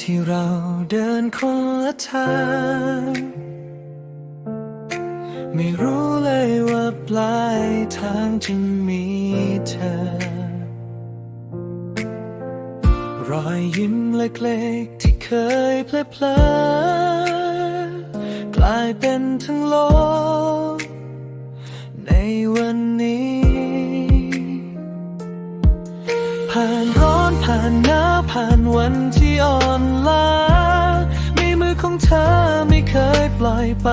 ที่เราเดินคนละทาง ไม่รู้เลยว่าปลายทางจะมีเธอ รอยยิ้มเล็กๆที่เคยเพลอเพลกลายเป็นทั้งโลก ในวันนี้ผ่านร้อน ผ่านหนาผ่านวันที่อ่อนล้ามีมือของเธอไม่เคยปล่อยไป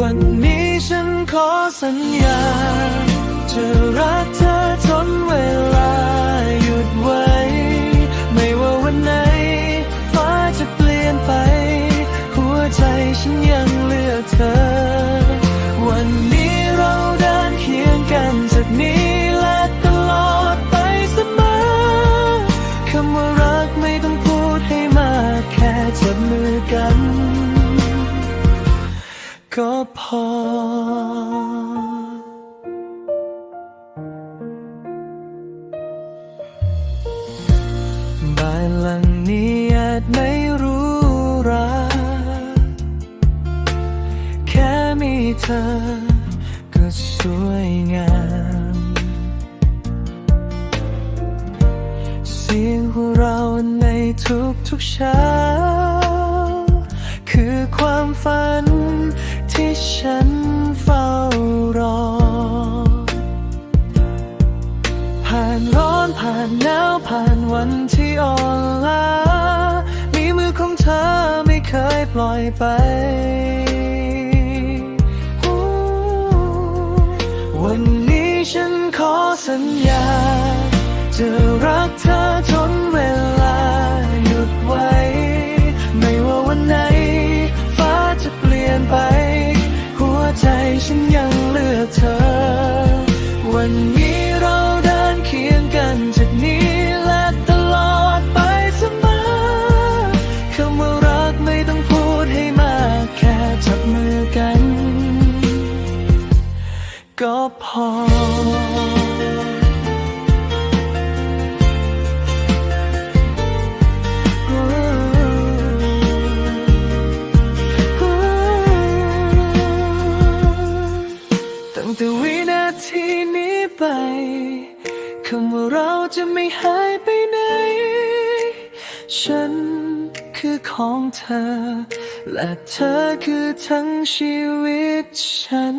วันนี้ฉันขอสัญญา จะรักเธอจนเวลา กัน ก็พอบ้านหลังนี้อาจไม่รู้ราแค่มีเธอก็สวยงาม เสียงหัวเราในทุกทุกๆเช้า คือความฝันที่ฉันเฝ้ารอ ผ่านร้อนผ่านหนาวผ่านวันที่อ่อนล้า มีมือของเธอไม่เคยปล่อยไปวันนี้ฉันขอสัญญา จะรักเธอ วันนี้ ทีนี้ไปคำว่าเราจะไม่หายไปไหน ฉันคือของเธอ และเธอคือทั้งชีวิตฉัน